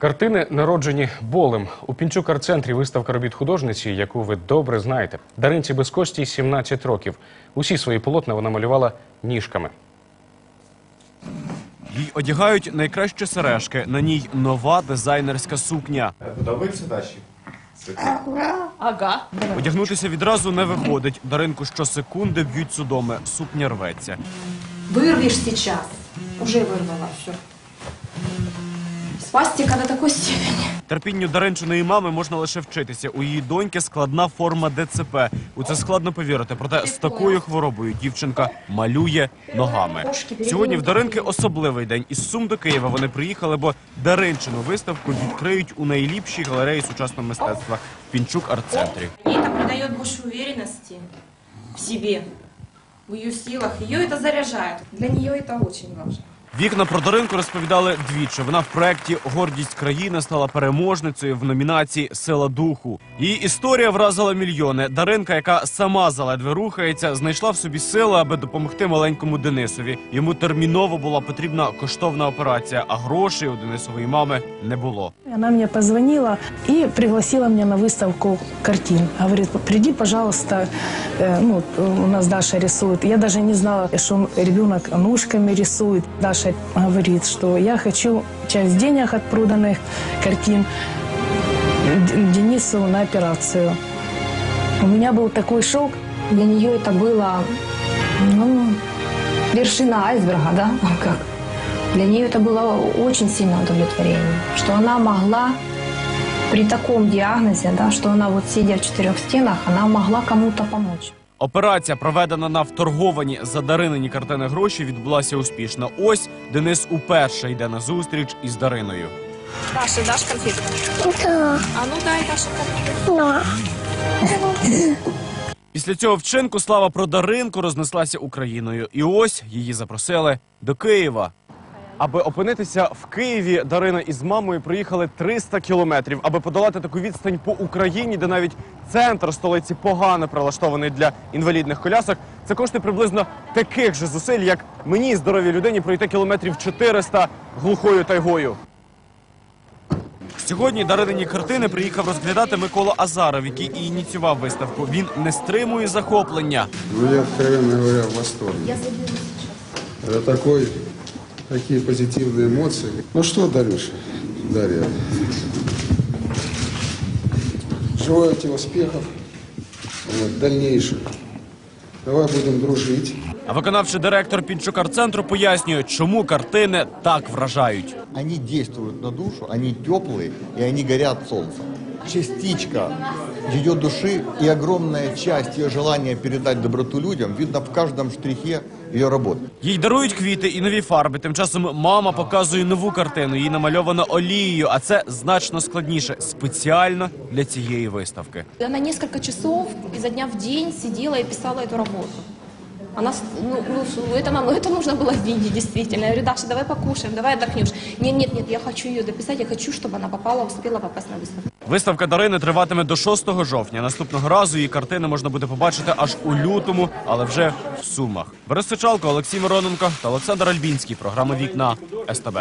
Картини народжені болем. У Пінчук арт-центрі виставка робіт художниці, яку ви добре знаєте. Даринці Безкостій 17 років. Усі свої полотна вона малювала ніжками. Їй одягають найкращі сережки. На ній нова дизайнерська сукня. Подобається Даші? Ага. Одягнутися відразу не виходить. Даринку щосекунди б'ють судоми. Сукня рветься. Вырвешь сейчас. Уже вырвала все Спастика до такой степени. Терпінню Даринчиної мами можна лише вчитися. У її доньки складна форма ДЦП. У це складно повірити. Проте з такою хворобою дівчинка малює ногами. Сьогодні в Даринки особливий день. Із Сум до Києва вони приїхали, бо Даринчину виставку відкриють у найліпшій галереї сучасного мистецтва в Пінчук арт-центрі. Ей это придает больше уверенности в себе, в ее силах. Ее это заряжает. Для нее это очень важно. Вікна про Даринку розповідали двічі. Вона в проєкті Гордість країни стала переможницею в номінації Сила духу. Її історія вразила мільйони. Даринка, яка сама заледве рухається, знайшла в собі сили, аби допомогти маленькому Денисові. Йому терміново була потрібна коштовна операція, а грошей у Денисової мами не було. Она мне позвонила и пригласила меня на выставку картин. Говорит, приди, пожалуйста, Э, ну, у нас Даша рисует. Я даже не знала, что ребенок ножками рисует. Даша говорит, что я хочу часть денег от проданных картин Денису на операцию. У меня был такой шок. Для нее это было, ну, вершина айсберга, да? Как? Для нее это было очень сильное удовлетворение, что она могла при таком диагнозе, да, что она вот сидя в четырех стенах, она могла кому-то помочь. Операція, проведена на вторговані задаринені картини гроші, відбулася успішно. Ось Денис уперше йде на зустріч із Дариною. Даша, дашь конфетку? Да. А ну дай, Даша, конфетку. Після цього вчинку слава про Даринку рознеслася Україною. І ось її запросили до Києва. Аби опинитися в Києві, Дарина із мамою приїхали 300 кілометрів, аби подолати таку відстань по Україні, де навіть центр столиці погано прилаштований для інвалідних колясок. Це коштує приблизно таких же зусиль, як мені, здоровій людині, пройти кілометрів 400 глухою тайгою. Сьогодні Даринині картини приїхав розглядати Микола Азаров, який і ініціював виставку. Він не стримує захоплення. Ну, я, откровенно говоря, в восторге. Это такой, такие позитивные эмоции. Ну что, Дарюша, Дарья, желаю тебе успехов вот, дальнейших. Давай будем дружить. А виконавчий директор Пінчукар-центру пояснює, чому картини так вражають. Они действуют на душу, они теплые и они горят солнцем. Частичка ее души и огромная часть ее желания передать доброту людям видно в каждом штрихе ее работы. Їй дарують квіти і нові фарби. Тим часом мама показує нову картину. Її намальовано олією, а це значно складніше спеціально для цієї виставки. Она несколько часов изо дня в день сидела и писала эту работу. Она, с- ну, ну, с- это нам, это нужно было видеть, действительно. Я говорю, Даша, давай покушаем, давай отдохнешь. Нет, нет, нет, я хочу ее дописать, я хочу, чтобы она попала, успела попасть на выставку. Виставка Дарини триватиме до 6 жовтня. Наступного разу її картини можна буде побачити аж у лютому, але вже в Сумах. Борис Сичалко, Олексій Мироненко та Олександр Альбінський. Програма Вікна СТБ.